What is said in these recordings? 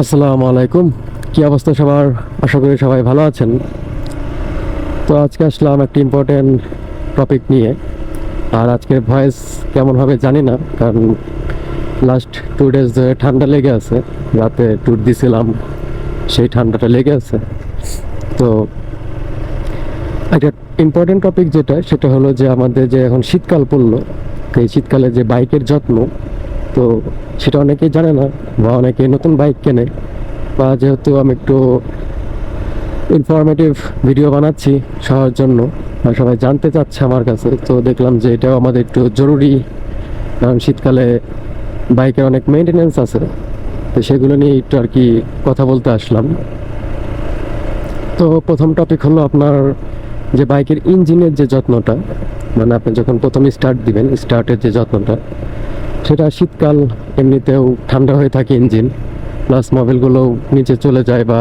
আসসালামু আলাইকুম। কি অবস্থা সবার? আশা করি সবাই ভালো আছেন। তো আজকে আসলাম একটি ইম্পর্টেন্ট টপিক নিয়ে। আর আজকের ভয়েস কেমন হবে জানি না, কারণ লাস্ট টু ডেজ ধরে ঠান্ডা লেগে আছে। রাতে ট্যুর দিছিলাম, সেই ঠান্ডাটা লেগে আছে। তো একটা ইম্পর্টেন্ট টপিক যেটা, সেটা হলো যে আমাদের যে এখন শীতকাল পড়ল, এই শীতকালে যে বাইকের যত্ন তো সেটা অনেকেই জানে না বা অনেকে নতুন বাইক কেনে বা যেহেতু আমি একটু ইনফরমেটিভ ভিডিও বানাচ্ছি সবার জন্য আর সবাই জানতে চাচ্ছে আমার কাছে, তো দেখলাম যে এটাও আমাদের একটু জরুরি। কারণ শীতকালে বাইকের অনেক মেনটেনেন্স আছে, তো সেগুলো নিয়ে একটু আর কি কথা বলতে আসলাম। তো প্রথম টপিক হলো আপনার যে বাইকের ইঞ্জিনের যে যত্নটা মানে আপনি যখন প্রথম স্টার্ট দিবেন স্টার্টের যে যত্নটা সেটা শীতকাল, এমনিতেও ঠান্ডা হয়ে থাকে ইঞ্জিন প্লাস মোবিলগুলো নিচে চলে যায় বা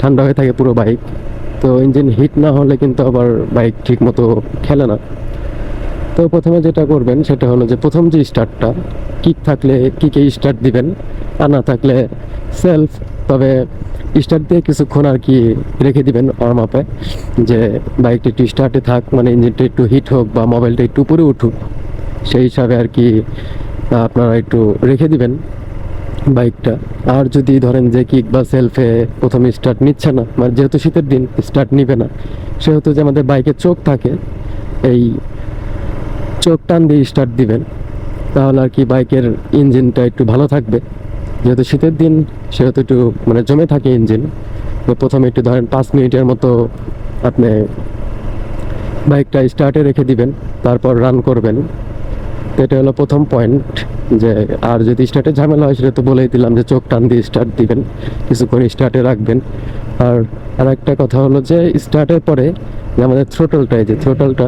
ঠান্ডা হয়ে থাকে পুরো বাইক তো ইঞ্জিন হিট না হলে কিন্তু আবার বাইক ঠিক মতো খেলে না। তো প্রথমে যেটা করবেন সেটা হলো যে প্রথম যে স্টার্টটা কিক থাকলে কিকে স্টার্ট দিবেন, আর না থাকলে সেলফ তবে স্টার্ট দিয়ে কিছুক্ষণ আর কি রেখে দিবেন ওয়ার্ম আপে যে বাইকটা একটু স্টার্টে থাক মানে ইঞ্জিনটা একটু হিট হোক বা মোবাইলটা একটু উপরে উঠুক, সেই হিসাবে আর কি আপনারা একটু রেখে দিবেন বাইকটা। আর যদি ধরেন যে কিক বা সেলফে প্রথমে স্টার্ট নিচ্ছে না মানে যেহেতু শীতের দিন স্টার্ট নিবে না, সেহেতু যে আমাদের বাইকের চোখ থাকে, এই চোখ টান দিয়ে স্টার্ট দিবেন, তাহলে আর কি বাইকের ইঞ্জিনটা একটু ভালো থাকবে। যেহেতু শীতের দিন, সেহেতু একটু মানে জমে থাকে ইঞ্জিন তো প্রথমে একটু ধরেন পাঁচ মিনিটের মতো আপনি বাইকটা স্টার্টে রেখে দিবেন, তারপর রান করবেন। এটা হলো প্রথম পয়েন্ট যে আর যদি স্টার্টে ঝামেলা হয়, সেটা তো বলেই দিলাম যে চোখ টান দিয়ে স্টার্ট দিবেন, কিছুক্ষণ স্টার্টে রাখবেন। আর আর একটা কথা হলো যে স্টার্টের পরে যে আমাদের থ্রোটলটা এই যে থ্রোটলটা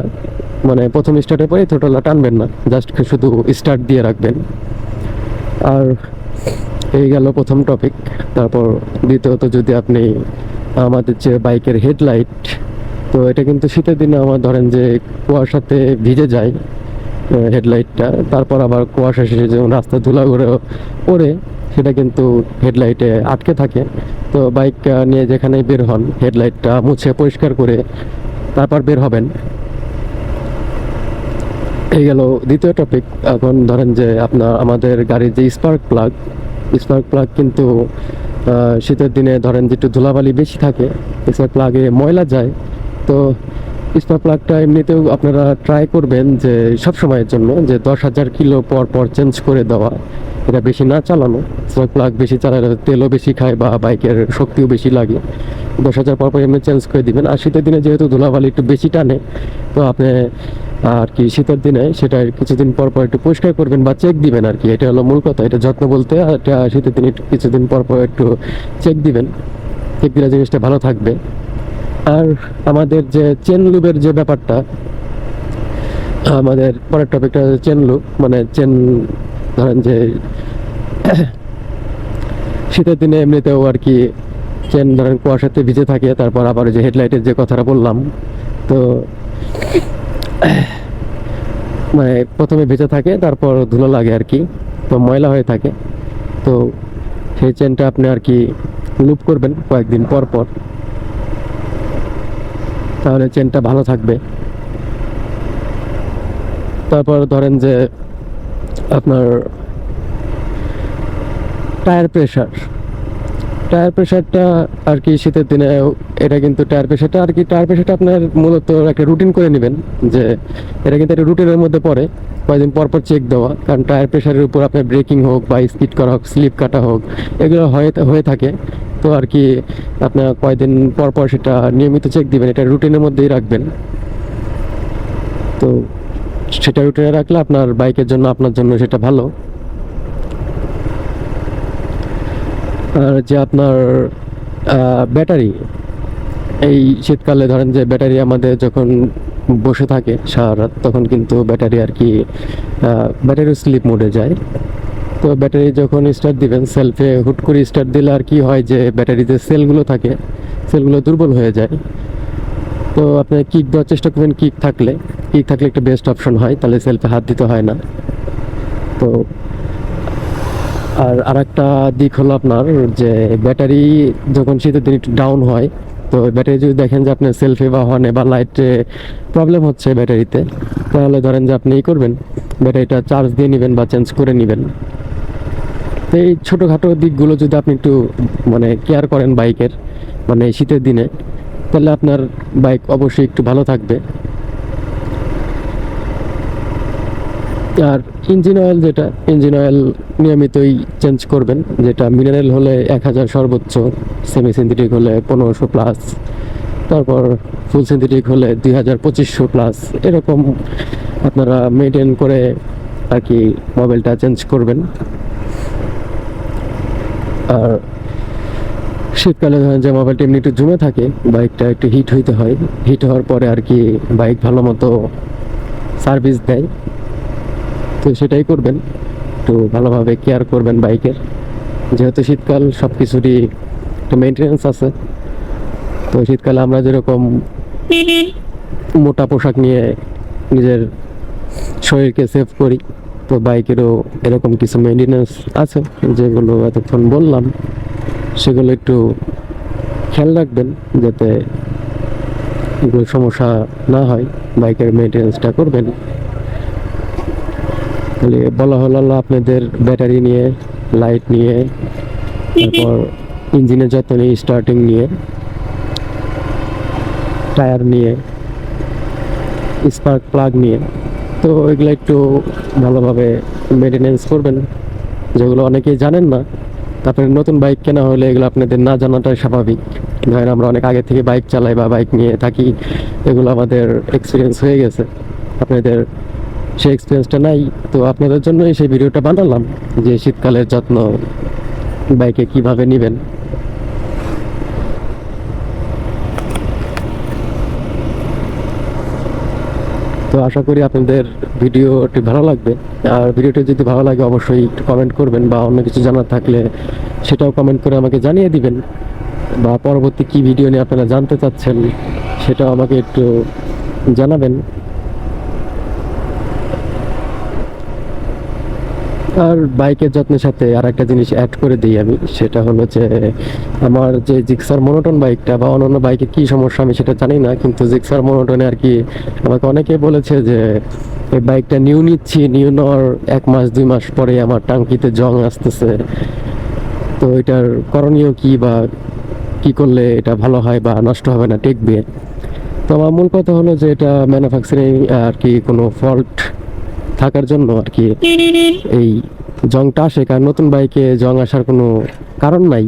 মানে প্রথম স্টার্টের পরে থ্রোটলটা টানবেন না জাস্ট শুধু স্টার্ট দিয়ে রাখবেন। আর এই গেল প্রথম টপিক তারপর দ্বিতীয়ত যদি আপনি আমাদের যে বাইকের হেডলাইট তো এটা কিন্তু শীতের দিনে আমার ধরেন যে কুয়াশাতে ভিজে যায় হেডলাইটটা তারপর আবার কুয়াশা শেষে যেমন রাস্তা ধুলা করে পড়ে সেটা কিন্তু হেডলাইটে আটকে থাকে। তো বাইক নিয়ে যেখানেই বের হন হেডলাইটটা মুছে পরিষ্কার করে তারপর বের হবেন। এই গেল দ্বিতীয় টপিক এখন ধরেন যে আপনার আমাদের গাড়ির যে স্পার্ক প্লাগ স্পার্ক প্লাগ কিন্তু শীতের দিনে ধরেন যে একটু ধুলাবালি বেশি থাকে স্পার্ক প্লাগে ময়লা যায়। তো স্পার্ক প্লাগটা এমনিতেও আপনারা ট্রাই করবেন যে সব সময়ের জন্য, যে দশ হাজার কিলো পর পর চেঞ্জ করে দেওয়া। এটা বেশি না চালানো। স্পার্ক প্লাগ বেশি চালালে তেলও বেশি খায় বা বাইকের শক্তিও বেশি লাগে। দশ হাজার পর পর এমনি চেঞ্জ করে দিবেন। আর শীতের দিনে যেহেতু ধুলাবালি একটু বেশি টানে, তো আপনি আর কি শীতের দিনে সেটা কিছুদিন পর পর একটু পরিষ্কার করবেন বা চেক দিবেন আর কি। এটা হলো মূল কথা। এটা যত্ন বলতে এটা শীতের দিনে কিছুদিন পর পর একটু চেক দিবেন। চেক দিলে জিনিসটা ভালো থাকবে। আর আমাদের যে চেন লুবের যে ব্যাপারটা, আমাদের পরের টপিকটা চেন লুপ মানে চেন ধরেন যে শীতের দিনে এমনিতেও আর কি চেন ধরেন কুয়াশাতে ভিজে থাকে, তারপর আবার যে হেডলাইটের যে কথাটা বললাম, তো মানে প্রথমে ভেজে থাকে, তারপর ধুলো লাগে আর কি, তো ময়লা হয়ে থাকে, তো সেই চেনটা আপনি আর কি লুপ করবেন কয়েকদিন পর পর। তাহলে চেনটা ভালো থাকবে। তারপর ধরেন যে আপনার টায়ার প্রেশার টায়ার প্রেশারটা আর কি শীতের দিনে এটা কিন্তু টায়ার প্রেশারটা আর কি টায়ার প্রেশারটা আপনার মূলত একটা রুটিন করে নেবেন যে এটা কিন্তু একটা রুটিনের মধ্যে পড়ে, কয়েকদিন পর পর চেক দেওয়া। কারণ টায়ার প্রেশারের উপর আপনার ব্রেকিং হোক বা স্পিড করা হোক স্লিপ কাটা হোক, এগুলো হয়ে হয়ে থাকে। তো আর কি আপনার কয়েকদিন পর পর সেটা নিয়মিত চেক দিবেন, এটা রুটিনের মধ্যেই রাখবেন। তো সেটা রুটিনে রাখলে আপনার বাইকের জন্য, আপনার জন্য সেটা ভালো। আর যে আপনার ব্যাটারি, এই শীতকালে ধরেন যে ব্যাটারি আমাদের যখন বসে থাকে সারা রাত, তখন কিন্তু ব্যাটারি আর কি ব্যাটারি স্লিপ মোডে যায়। তো ব্যাটারি যখন স্টার্ট দিবেন সেলফে হুট করে স্টার্ট দিলে আর কি হয় যে ব্যাটারিতে সেলগুলো থাকে সেলগুলো দুর্বল হয়ে যায়। তো আপনি কিক দেওয়ার চেষ্টা করবেন কিক থাকলে। কিক থাকলে একটা বেস্ট অপশন হয়, তাহলে সেলফে হাত দিতে হয় না। তো আর আরেকটা দিক হলো আপনার যে ব্যাটারি যখন শীতের দিন একটু ডাউন হয়, তো ব্যাটারি যদি দেখেন যে আপনার সেলফি বা হর্নে বা লাইটে প্রবলেম হচ্ছে ব্যাটারিতে, তাহলে ধরেন যে আপনি ই করবেন, ব্যাটারিটা চার্জ দিয়ে নেবেন বা চেঞ্জ করে নেবেন। তো এই ছোটোখাটো দিকগুলো যদি আপনি একটু মানে কেয়ার করেন বাইকের মানে শীতের দিনে, তাহলে আপনার বাইক অবশ্যই একটু ভালো থাকবে। আর ইঞ্জিন অয়েল যেটা ইঞ্জিন অয়েল নিয়মিতই চেঞ্জ করবেন, যেটা মিনারেল হলে এক হাজার সর্বোচ্চ সেমি সিনথেটিক হলে পনেরোশো প্লাস তারপর ফুল সিনথেটিক হলে দুই হাজার পঁচিশশো প্লাস এরকম আপনারা মেনটেন করে আর কি মোবাইলটা চেঞ্জ করবেন। আর শীতকালে ধরেন যে মোবাইলটা এমনি একটু জমে থাকে বাইকটা একটু হিট হইতে হয়। হিট হওয়ার পরে আর কি বাইক ভালো মতো সার্ভিস দেয়। তো সেটাই করবেন। একটু ভালোভাবে কেয়ার করবেন বাইকের যেহেতু শীতকাল সব কিছুরই একটু মেনটেনেন্স আছে। তো শীতকালে আমরা যেরকম মোটা পোশাক নিয়ে নিজের শরীরকে সেভ করি তো বাইকেরও এরকম কিছু মেনটেনেন্স আছে, যেগুলো এতক্ষণ বললাম, সেগুলো একটু খেয়াল রাখবেন যাতে এগুলো সমস্যা না হয়, বাইকের মেনটেনেন্সটা করবেন। তাহলে বলা হলো আপনাদের ব্যাটারি নিয়ে লাইট নিয়ে, তারপর ইঞ্জিনের যত্ন নিয়ে স্টার্টিং নিয়ে টায়ার নিয়ে স্পার্ক প্লাগ নিয়ে তো এগুলো একটু ভালোভাবে মেনটেনেন্স করবেন। যেগুলো অনেকেই জানেন না, তারপরে নতুন বাইক কেনা হলে এগুলো আপনাদের না জানাটাই স্বাভাবিক। ধরেন আমরা অনেক আগে থেকে বাইক চালাই বা বাইক নিয়ে থাকি, এগুলো আমাদের এক্সপিরিয়েন্স হয়ে গেছে। আপনাদের সেই এক্সপিরিয়েন্সটা নাই। তো আপনাদের জন্যই সেই ভিডিওটা বানালাম, যে শীতকালের যত্ন বাইকে কীভাবে নেবেন। তো আশা করি আপনাদের ভিডিওটি ভালো লাগবে। আর ভিডিওটি যদি ভালো লাগে, অবশ্যই একটু কমেন্ট করবেন বা অন্য কিছু জানার থাকলে সেটাও কমেন্ট করে আমাকে জানিয়ে দিবেন। বা পরবর্তী কি ভিডিও নিয়ে আপনারা জানতে চাচ্ছেন, সেটাও আমাকে একটু জানাবেন। আর বাইকের যত্নের সাথে আর একটা জিনিস অ্যাড করে দিই আমি, সেটা হলো যে আমার যে জিক্সার মনোটন বাইকটা বা অন্যান্য বাইকে কি সমস্যা আমি সেটা জানি না, কিন্তু জিক্সার মনোটনে আর কি আমাকে অনেকে বলেছে যে এই বাইকটা নিউ নিচ্ছি নিউ নেওয়ার এক মাস, দুই মাস পরে আমার টাঙ্কিতে জং আসতেছে। তো এটার করণীয় কি বা কি করলে এটা ভালো হয় বা নষ্ট হবে না, টেকবে? তো আমার মূল কথা হলো যে এটা ম্যানুফ্যাকচারিং আর কি কোনো ফল্ট থাকার জন্য আর কি এই জংটা আসে কারণ নতুন বাইকে জং আসার কোনো কারণ নাই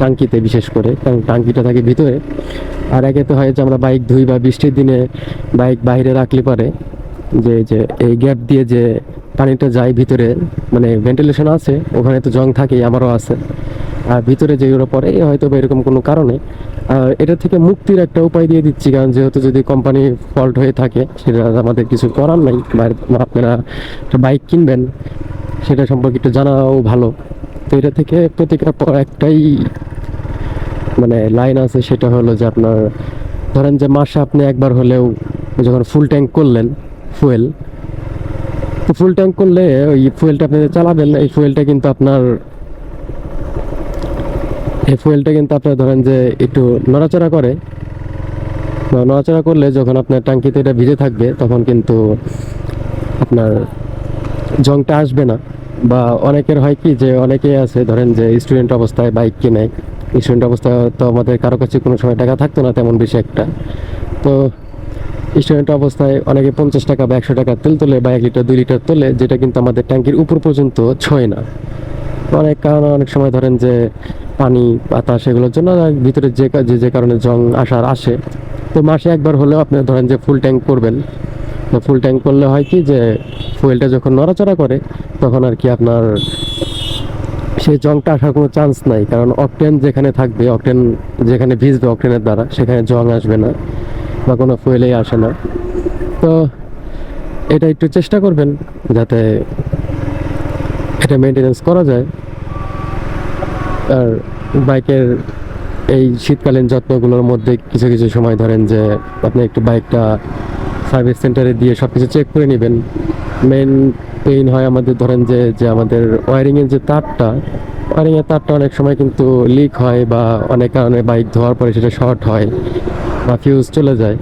টাঙ্কিতে বিশেষ করে, কারণ টাঙ্কিটা থাকে ভিতরে। আর একে তো হয় যে আমরা বাইক ধুই বা বৃষ্টির দিনে বাইক বাইরে রাখলে পারে যে যে এই গ্যাপ দিয়ে যে পানিটা যায় ভিতরে মানে ভেন্টিলেশন আছে, ওখানে তো জং থাকেই, আমারও আছে। আর ভিতরে যেগুলো পড়ে হয়তো বা এরকম কোনো কারণে আর এটা থেকে মুক্তির একটা উপায় দিয়ে দিচ্ছি, কারণ যেহেতু যদি কোম্পানি ফল্ট হয়ে থাকে, সেটা আমাদের কিছু করার নাই। আপনারা একটা বাইক কিনবেন, সেটা সম্পর্কে একটু জানাও ভালো। তো এটা থেকে প্রতিকার পর একটাই মানে লাইন আছে, সেটা হলো যে আপনার, ধরেন যে মাসে আপনি একবার হলেও যখন ফুল ট্যাঙ্ক করলেন ফুয়েল তো ফুল ট্যাঙ্ক করলে ওই ফুয়েলটা আপনি চালাবেন, এই ফুয়েলটা কিন্তু আপনার এই ফুয়েলটা কিন্তু আপনার ধরেন যে একটু নড়াচড়া করে। নড়াচড়া করলে যখন আপনার ট্যাঙ্কিতে এটা ভিজে থাকবে, তখন কিন্তু আপনার জংটা আসবে না। বা অনেকের হয় কি যে অনেকেই আছে ধরেন যে স্টুডেন্ট অবস্থায় বাইক কিনে। স্টুডেন্ট অবস্থায় তো আমাদের কারও কাছে কোনো সময় টাকা থাকতো না তেমন বেশি একটা। তো স্টুডেন্ট অবস্থায় অনেকে পঞ্চাশ টাকা বা একশো টাকা তেল তোলে বা এক লিটার, দুই লিটার তোলে, যেটা কিন্তু আমাদের ট্যাঙ্কির উপর পর্যন্ত ছয় না। অনেক কারণে অনেক সময় ধরেন যে পানি, বাতাস এগুলোর জন্য ভিতরে যে যে যে কারণে জং আসার আসে। তো মাসে একবার হলেও আপনি ধরেন যে ফুল ট্যাঙ্ক করবেন। তো ফুল ট্যাঙ্ক করলে হয় কি যে ফুয়েলটা যখন নড়াচড়া করে, তখন আর কি আপনার সেই জংটা আসার কোনো চান্স নাই। কারণ অকটেন যেখানে থাকবে অকটেন যেখানে ভিজবে অকটেনের দ্বারা, সেখানে জং আসবে না বা কোনো ফুয়েলেই আসে না। তো এটা একটু চেষ্টা করবেন যাতে এটা মেনটেনেন্স করা যায়। আর বাইকের এই শীতকালীন যত্নগুলোর মধ্যে কিছু কিছু সময় ধরেন যে আপনি একটু বাইকটা সার্ভিস সেন্টারে দিয়ে সব কিছু চেক করে নেবেন। মেন পেইন হয় আমাদের, ধরেন যে যে আমাদের ওয়ারিংয়ের যে তারটা ওয়ারিংয়ের তারটা অনেক সময় কিন্তু লিক হয় বা অনেক কারণে বাইক ধোয়ার পরে সেটা শর্ট হয় বা ফিউজ চলে যায়।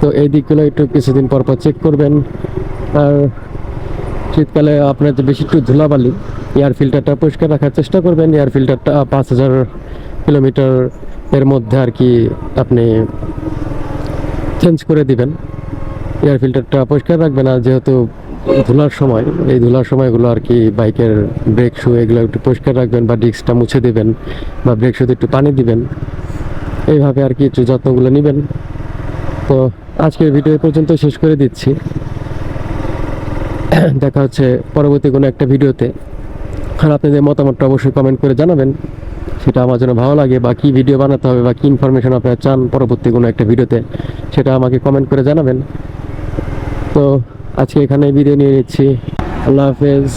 তো এই দিকগুলো একটু কিছুদিন পর পর চেক করবেন। আর শীতকালে আপনার যে বেশি একটু ধুলাবালি এয়ার ফিল্টারটা পরিষ্কার রাখার চেষ্টা করবেন। এয়ার ফিল্টারটা পাঁচ হাজার কিলোমিটার এর মধ্যে আর কি আপনি চেঞ্জ করে দিবেন। এয়ার ফিল্টারটা পরিষ্কার রাখবেন আর যেহেতু ধুলার সময়, এই ধুলার সময়গুলো আর কি বাইকের ব্রেক শু এগুলো একটু পরিষ্কার রাখবেন বা ডিস্কটা মুছে দিবেন বা ব্রেক শুতে একটু পানি দিবেন। এইভাবে আর কি একটু যত্নগুলো নেবেন। তো আজকের ভিডিও পর্যন্ত শেষ করে দিচ্ছি। দেখা হচ্ছে পরবর্তী কোনো একটা ভিডিওতে। আর আপনাদের মতামতটা অবশ্যই কমেন্ট করে জানাবেন। সেটা আমার জন্য ভালো লাগে বা কী ভিডিও বানাতে হবে বা কী ইনফরমেশন আপনারা চান পরবর্তী কোনো একটা ভিডিওতে, সেটা আমাকে কমেন্ট করে জানাবেন। তো আজকে এখানে ভিডিও নিয়ে নিচ্ছি। আল্লাহ হাফেজ।